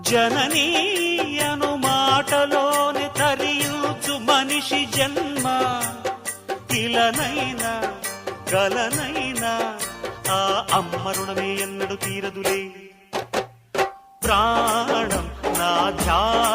జననీయను మాటలోని తరియుచు మనిషి జన్మ. ఇలనైనా గలనైనా ఆ అమ్మ రుణమే ఎన్నడు తీరదులే. ప్రాణం నా ధ్యానం